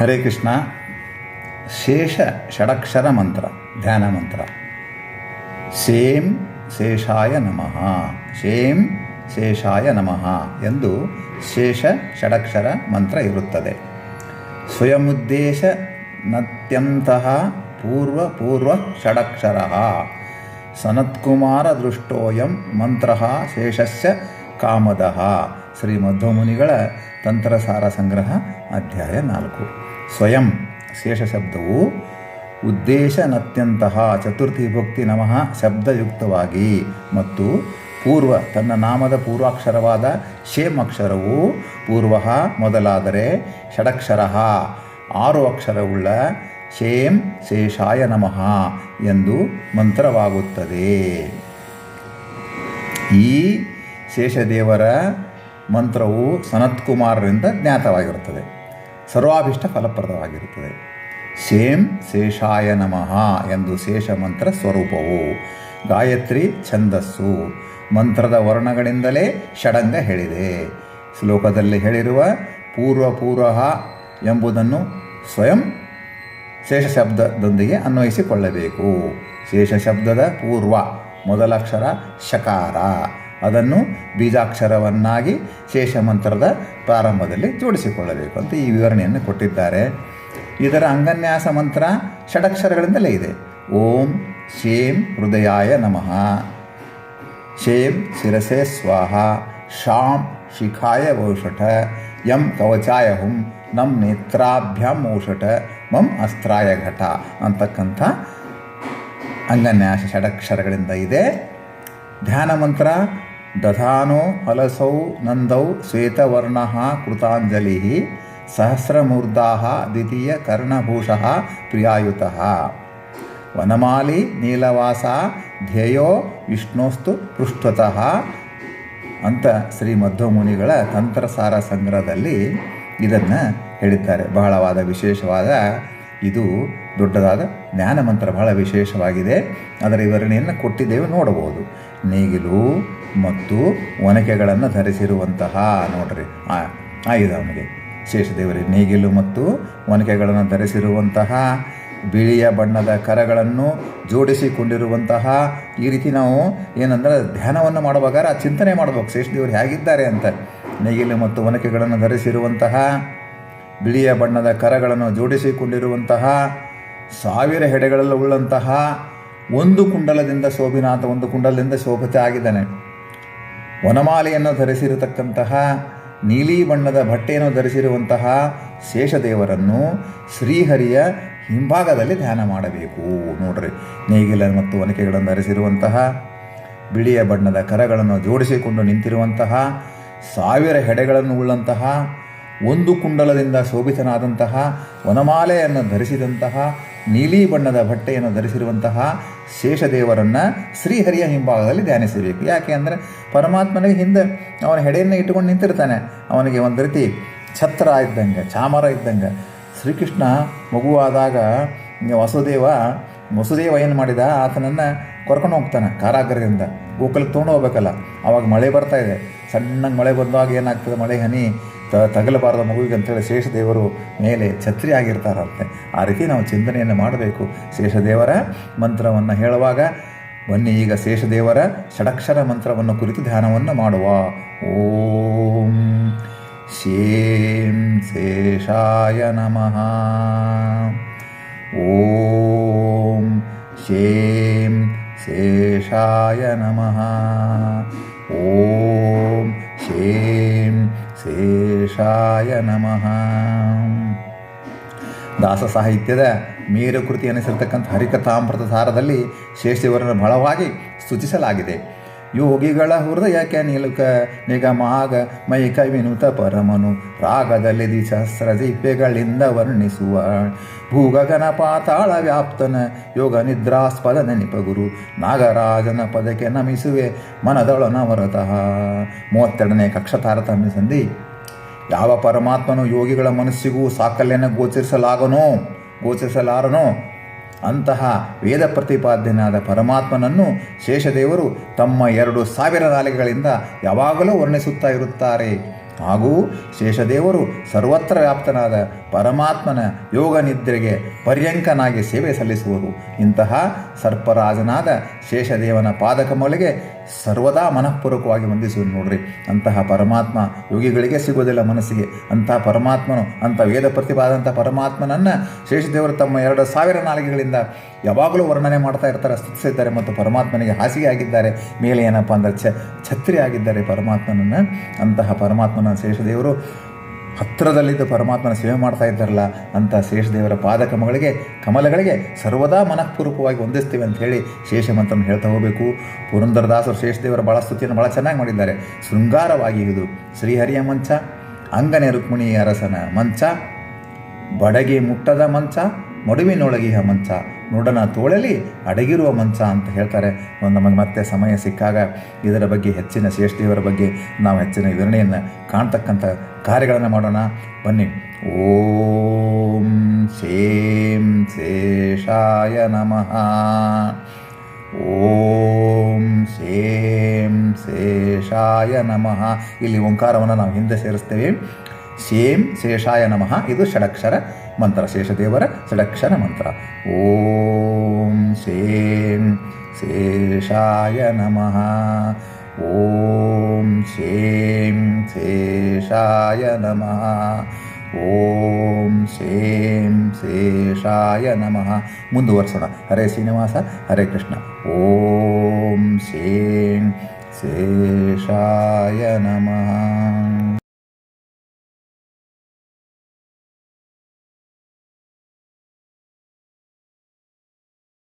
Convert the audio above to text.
ಹರೇ ಕೃಷ್ಣ. ಶೇಷ ಷಡಕ್ಷರ ಮಂತ್ರ, ಧ್ಯಾನ ಮಂತ್ರ. ಸೇಮ್ ಶೇಷಾಯ ನಮಃ. ಸೇಮ್ ಶೇಷಾಯ ನಮಃ ಎಂದು ಶೇಷ ಷಡಕ್ಷರ ಮಂತ್ರ ಇರುತ್ತದೆ. ಸ್ವಯಮುದ್ದೇಶ ನತ್ಯಂತಹ ಪೂರ್ವ ಪೂರ್ವ ಷಡಕ್ಷರ. ಸನತ್ಕುಮಾರ ದೃಷ್ಟೋಯಂ ಮಂತ್ರ ಶೇಷಸ್ಯ ಕಾಮದಃ. ಶ್ರೀ ಮಧ್ವಮುನಿಗಳ ತಂತ್ರಸಾರ ಸಂಗ್ರಹ ಅಧ್ಯಾಯ ನಾಲ್ಕು. ಸ್ವಯಂ ಶೇಷ ಶಬ್ದವು ಉದ್ದೇಶ ನತ್ಯಂತಹ ಚತುರ್ಥಿ ಭಕ್ತಿ ನಮಃ ಶಬ್ದಯುಕ್ತವಾಗಿ ಮತ್ತು ಪೂರ್ವ ತನ್ನ ನಾಮದ ಪೂರ್ವಾಕ್ಷರವಾದ ಶೇಮ್ ಅಕ್ಷರವು ಪೂರ್ವ ಮೊದಲಾದರೆ ಷಡಕ್ಷರ ಆರು ಅಕ್ಷರವುಳ್ಳ ಶೇಮ್ ಶೇಷಾಯ ನಮಃ ಎಂದು ಮಂತ್ರವಾಗುತ್ತದೆ. ಈ ಶೇಷದೇವರ ಮಂತ್ರವು ಸನತ್ಕುಮಾರರಿಂದ ಜ್ಞಾತವಾಗಿರುತ್ತದೆ. ಸರ್ವಾಭಿಷ್ಟ ಫಲಪ್ರದವಾಗಿರುತ್ತದೆ. ಶೇಂ ಶೇಷಾಯ ನಮಃ ಎಂದು ಶೇಷ ಮಂತ್ರ ಸ್ವರೂಪವು. ಗಾಯತ್ರಿ ಛಂದಸ್ಸು. ಮಂತ್ರದ ವರ್ಣಗಳಿಂದಲೇ ಷಡಂಗ ಹೇಳಿದೆ. ಶ್ಲೋಕದಲ್ಲಿ ಹೇಳಿರುವ ಪೂರ್ವ ಪೂರ್ವ ಎಂಬುದನ್ನು ಸ್ವಯಂ ಶೇಷ ಶಬ್ದದೊಂದಿಗೆ ಅನ್ವಯಿಸಿಕೊಳ್ಳಬೇಕು. ಶೇಷ ಶಬ್ದದ ಪೂರ್ವ ಮೊದಲಕ್ಷರ ಶಕಾರ. ಅದನ್ನು ಬೀಜಾಕ್ಷರವನ್ನಾಗಿ ಶೇಷ ಮಂತ್ರದ ಪ್ರಾರಂಭದಲ್ಲಿ ಜೋಡಿಸಿಕೊಳ್ಳಬೇಕು ಅಂತ ಈ ವಿವರಣೆಯನ್ನು ಕೊಟ್ಟಿದ್ದಾರೆ. ಇದರ ಅಂಗನ್ಯಾಸ ಮಂತ್ರ ಷಡಕ್ಷರಗಳಿಂದಲೇ ಇದೆ. ಓಂ ಶೇಂ ಹೃದಯಾಯ ನಮಃ. ಶೇಂ ಶಿರಸೆ ಸ್ವಾಹ. ಶಾಂ ಶಿಖಾಯ ಔಷಠ ಯಂ ಕವಚಾಯ ಹುಂ ನಮ್ ನೇತ್ರಾಭ್ಯಾಂ ಔಷಠ. ಮಂ ಅಸ್ತ್ರಾಯ ಘಟ ಅಂತಕ್ಕಂಥ ಅಂಗನ್ಯಾಸ ಷಡಕ್ಷರಗಳಿಂದ ಇದೆ. ಧ್ಯಾನ ಮಂತ್ರ ದಧಾನೋ ಹಲಸೌ ನಂದೌ ಶ್ವೇತವರ್ಣ ಕೃತಾಂಜಲಿ ಸಹಸ್ರಮೂರ್ಧಾ ದ್ವಿತೀಯ ಕರ್ಣಭೂಷಃ ಪ್ರಿಯಾಯುತಃ ವನಮಾಲಿ ನೀಲವಾಸ ಧ್ಯೇಯೋ ವಿಷ್ಣೋಸ್ತು ಪೃಷ್ಠತಃ. ಅಂತ ಶ್ರೀ ಮಧ್ವಮುನಿಗಳ ತಂತ್ರಸಾರ ಸಂಗ್ರಹದಲ್ಲಿ ಇದನ್ನು ಹೇಳಿದ್ದಾರೆ. ಬಹಳವಾದ ವಿಶೇಷವಾದ, ಇದು ದೊಡ್ಡದಾದ ಜ್ಞಾನ ಮಂತ್ರ ಬಹಳ ವಿಶೇಷವಾಗಿದೆ. ಅದರ ವಿವರಣೆಯನ್ನು ಕೊಟ್ಟಿದ್ದೇವೆ, ನೋಡಬಹುದು. ನೇಗಿಲು ಮತ್ತು ಒನಕೆಗಳನ್ನು ಧರಿಸಿರುವಂತಹ, ನೋಡ್ರಿ ಆಯುಧ ಅವನಿಗೆ. ಶೇಷದೇವರಿಗೆ ನೇಗಿಲು ಮತ್ತು ಒನಕೆಗಳನ್ನು ಧರಿಸಿರುವಂತಹ, ಬಿಳಿಯ ಬಣ್ಣದ ಕರಗಳನ್ನು ಜೋಡಿಸಿಕೊಂಡಿರುವಂತಹ, ಈ ರೀತಿ ನಾವು ಏನಂದ್ರೆ ಧ್ಯಾನವನ್ನು ಮಾಡುವಾಗ ಆ ಚಿಂತನೆ ಮಾಡಬೇಕು. ಶೇಷದೇವರು ಹೇಗಿದ್ದಾರೆ ಅಂತ. ನೇಗಿಲು ಮತ್ತು ಒನಕೆಗಳನ್ನು ಧರಿಸಿರುವಂತಹ, ಬಿಳಿಯ ಬಣ್ಣದ ಕರಗಳನ್ನು ಜೋಡಿಸಿಕೊಂಡಿರುವಂತಹ, ಸಾವಿರ ಹೆಡೆಗಳಲ್ಲಿ ಉಳ್ಳಂತಹ, ಒಂದು ಕುಂಡಲದಿಂದ ಶೋಭಿನಾಥ, ಒಂದು ಕುಂಡಲದಿಂದ ಶೋಭತೆ ಆಗಿದ್ದಾನೆ. ವನಮಾಲೆಯನ್ನು ಧರಿಸಿರತಕ್ಕಂತಹ ನೀಲಿ ಬಣ್ಣದ ಬಟ್ಟೆಯನ್ನು ಧರಿಸಿರುವಂತಹ ಶೇಷದೇವರನ್ನು ಶ್ರೀಹರಿಯ ಹಿಂಭಾಗದಲ್ಲಿ ಧ್ಯಾನ ಮಾಡಬೇಕು. ನೋಡ್ರಿ, ನೇಗಿಲ ಮತ್ತು ಒನಕೆಗಳನ್ನು ಧರಿಸಿರುವಂತಹ, ಬಿಳಿಯ ಬಣ್ಣದ ಕರಗಳನ್ನು ಜೋಡಿಸಿಕೊಂಡು ನಿಂತಿರುವಂತಹ, ಸಾವಿರ ಹೆಡೆಗಳನ್ನು ಉಳ್ಳಂತಹ, ಒಂದು ಕುಂಡಲದಿಂದ ಶೋಭಿತನಾದಂತಹ ವನಮಾಲೆಯನ್ನು ಧರಿಸಿದಂತಹ ನೀಲಿ ಬಣ್ಣದ ಬಟ್ಟೆಯನ್ನು ಧರಿಸಿರುವಂತಹ ಶೇಷದೇವರನ್ನು ಶ್ರೀಹರಿಯ ಹಿಂಭಾಗದಲ್ಲಿ ಧ್ಯಾನಿಸಬೇಕು. ಯಾಕೆ ಅಂದರೆ ಪರಮಾತ್ಮನಿಗೆ ಹಿಂದೆ ಅವನ ಹೆಡೆಯನ್ನು ಇಟ್ಟುಕೊಂಡು ನಿಂತಿರ್ತಾನೆ. ಅವನಿಗೆ ಒಂದು ರೀತಿ ಛತ್ರ ಇದ್ದಂಗೆ, ಚಾಮರ ಇದ್ದಂಗೆ. ಶ್ರೀಕೃಷ್ಣ ಮಗುವಾದಾಗ ವಸುದೇವ ವಸುದೇವ ಏನು ಮಾಡಿದ? ಆತನನ್ನು ಕೊರ್ಕೊಂಡು ಹೋಗ್ತಾನೆ ಕಾರಾಗ್ರದಿಂದ ಗೋಕುಲಕ್ಕೆ ತೊಗೊಂಡು ಹೋಗ್ಬೇಕಲ್ಲ. ಅವಾಗ ಮಳೆ ಬರ್ತಾ ಇದೆ. ಸಣ್ಣಗೆ ಮಳೆ ಬಂದಾಗ ಏನಾಗ್ತದೆ ಮಳೆ ಹನಿ? ತ ತಗಲಬಾರದ ಮಗುವಿಗೆ ಅಂತೇಳಿ ಶೇಷದೇವರು ಮೇಲೆ ಛತ್ರಿ ಆಗಿರ್ತಾರಂತೆ. ಆ ರೀತಿ ನಾವು ಚಿಂತನೆಯನ್ನು ಮಾಡಬೇಕು. ಶೇಷದೇವರ ಮಂತ್ರವನ್ನು ಹೇಳುವಾಗ, ಬನ್ನಿ ಈಗ ಶೇಷದೇವರ ಷಡಕ್ಷರ ಮಂತ್ರವನ್ನು ಕುರಿತು ಧ್ಯಾನವನ್ನು ಮಾಡುವ. ಓಂ ಶೇಂ ಶೇಷಾಯ ನಮಃ. ಓಂ ಶೇಂ ಶೇಷಾಯ ನಮಃ. ಓಂ ಶೇಂ ಶೇಷಾಯ ನಮಃ. ದಾಸ ಸಾಹಿತ್ಯದ ಮೇರು ಕೃತಿ ಅನಿಸಿರ್ತಕ್ಕಂಥ ಹರಿಕಥಾಮೃತ ಸಾರದಲ್ಲಿ ಶೇಷದೇವರನ್ನು ಬಹಳವಾಗಿ ಸ್ತುತಿಸಲಾಗಿದೆ. ಯೋಗಿಗಳ ಹೃದಯಕ್ಕೆ ನಿಲುಕ, ನಿಗಮಾಗ ಮೈ ಕವಿನುತ ಪರಮನು. ರಾಗದಲ್ಲಿ ದಿಸಹಸ್ರ ದಿವ್ಯಗಳಿಂದ ವರ್ಣಿಸುವ. ಭೂಗಗನ ಪಾತಾಳ ವ್ಯಾಪ್ತನ, ಯೋಗ ನಿದ್ರಾಸ್ಪದ ನೆನಪಗುರು ನಾಗರಾಜನ ಪದಕ್ಕೆ ನಮಿಸುವೆ ಮನದೊಳನವರತಃ ಮೂವತ್ತೆರಡನೇ ಕಕ್ಷ ತಾರತಮ್ಯ ಸಂಧಿ. ಯಾವ ಪರಮಾತ್ಮನು ಯೋಗಿಗಳ ಮನಸ್ಸಿಗೂ ಸಾಕಲ್ಯನ ಗೋಚರಿಸಲಾಗನೋ, ಗೋಚರಿಸಲಾರನೋ ಅಂತಹ ವೇದ ಪ್ರತಿಪಾದ್ಯನಾದ ಪರಮಾತ್ಮನನ್ನು ಶೇಷದೇವರು ತಮ್ಮ ಎರಡು ಸಾವಿರ ನಾಲಿಗೆಗಳಿಂದ ಯಾವಾಗಲೂ ವರ್ಣಿಸುತ್ತಾ ಇರುತ್ತಾರೆ. ಹಾಗೂ ಶೇಷದೇವರು ಸರ್ವತ್ರ ವ್ಯಾಪ್ತನಾದ ಪರಮಾತ್ಮನ ಯೋಗ ನಿದ್ರೆಗೆ ಪರ್ಯಂಕನಾಗಿ ಸೇವೆ ಸಲ್ಲಿಸುವರು. ಇಂತಹ ಸರ್ಪರಾಜನಾದ ಶೇಷದೇವನ ಪಾದಕಮೊಳಗೆ ಸರ್ವದಾ ಮನಃಪೂರ್ವಕವಾಗಿ ವಂದಿಸುವುದು ನೋಡ್ರಿ. ಅಂತಹ ಪರಮಾತ್ಮ ಯೋಗಿಗಳಿಗೆ ಸಿಗೋದಿಲ್ಲ ಮನಸ್ಸಿಗೆ. ಅಂತಹ ಪರಮಾತ್ಮನು, ಅಂಥ ವೇದ ಪ್ರತಿಭಾದಂಥ ಪರಮಾತ್ಮನನ್ನು ಶೇಷದೇವರು ತಮ್ಮ ಎರಡು ಸಾವಿರ ನಾಲಿಗೆಗಳಿಂದ ಯಾವಾಗಲೂ ವರ್ಣನೆ ಮಾಡ್ತಾ ಇರ್ತಾರೆ, ಸ್ತುತಿಸಿದ್ದಾರೆ ಮತ್ತು ಪರಮಾತ್ಮನಿಗೆ ಹಾಸಿಗೆ ಆಗಿದ್ದಾರೆ. ಮೇಲೆ ಏನಪ್ಪ ಅಂದರೆ ಛತ್ರಿ ಆಗಿದ್ದಾರೆ ಪರಮಾತ್ಮನನ್ನು. ಅಂತಹ ಪರಮಾತ್ಮನ ಶೇಷದೇವರು ಹತ್ತಿರದಲ್ಲಿದ್ದು ಪರಮಾತ್ಮನ ಸೇವೆ ಮಾಡ್ತಾ ಇದ್ದಾರಲ್ಲ ಅಂತ ಶೇಷದೇವರ ಪಾದಕಮಗಳಿಗೆ ಕಮಲಗಳಿಗೆ ಸರ್ವದಾ ಮನಃಪೂರ್ವಕವಾಗಿ ಹೊಂದಿಸ್ತೀವಿ ಅಂತ ಹೇಳಿ ಶೇಷಮಂತ್ರನ ಹೇಳ್ತಾ ಹೋಗಬೇಕು. ಪುರಂದರದಾಸರು ಶೇಷದೇವರ ಭಾಳ ಸ್ತುತಿಯನ್ನು ಭಾಳ ಚೆನ್ನಾಗಿ ಮಾಡಿದ್ದಾರೆ. ಶೃಂಗಾರವಾಗಿ ಇದು ಶ್ರೀಹರಿಯ ಮಂಚ, ಅಂಗನೆ ರುಕ್ಮಿಣಿ ಅರಸನ ಮಂಚ, ಬಡಗೆ ಮುಟ್ಟದ ಮಂಚ ಮಡುವಿನೊಳಗಿಹ ಮಂಚ ನೋಡನ ತೋಳಲಿ ಅಡಗಿರುವ ಮಂಚ ಅಂತ ಹೇಳ್ತಾರೆ. ನಮಗೆ ಮತ್ತೆ ಸಮಯ ಸಿಕ್ಕಾಗ ಇದರ ಬಗ್ಗೆ ಹೆಚ್ಚಿನ ಶ್ರೇಷ್ಠಿಯವರ ಬಗ್ಗೆ ನಾವು ಹೆಚ್ಚಿನ ವಿವರಣೆಯನ್ನು ಕಾಣ್ತಕ್ಕಂಥ ಕಾರ್ಯಗಳನ್ನು ಮಾಡೋಣ. ಬನ್ನಿ. ಓಂ ಶೇಂ ಶೇಷಾಯ ನಮಃ. ಓಂ ಶೇಂ ಶೇಷಾಯ ನಮಃ. ಇಲ್ಲಿ ಓಂಕಾರವನ್ನು ನಾವು ಹಿಂದೆ ಸೇರಿಸ್ತೇವೆ. ಶೇಂ ಶೇಷಾಯ ನಮಃ. ಇದು ಷಡಕ್ಷರ ಮಂತ್ರ, ಶೇಷದೇವರ ಷಡಕ್ಷರ ಮಂತ್ರ. ಓಂ ಸೇಂ ಶೇಷಾಯ ನಮಃ. ಓಂ ಸೇಂ ಶೇಷಾಯ ನಮಃ. ಓಂ ಸೇಂ ಶೇಷಾಯ ನಮಃ. ಮುಂದುವರ್ಸೋಣ. ಹರೇ ಶ್ರೀನಿವಾಸ, ಹರೇ ಕೃಷ್ಣ. ಓಂ ಸೇಂ ಶೇಷಾಯ ನಮಃ.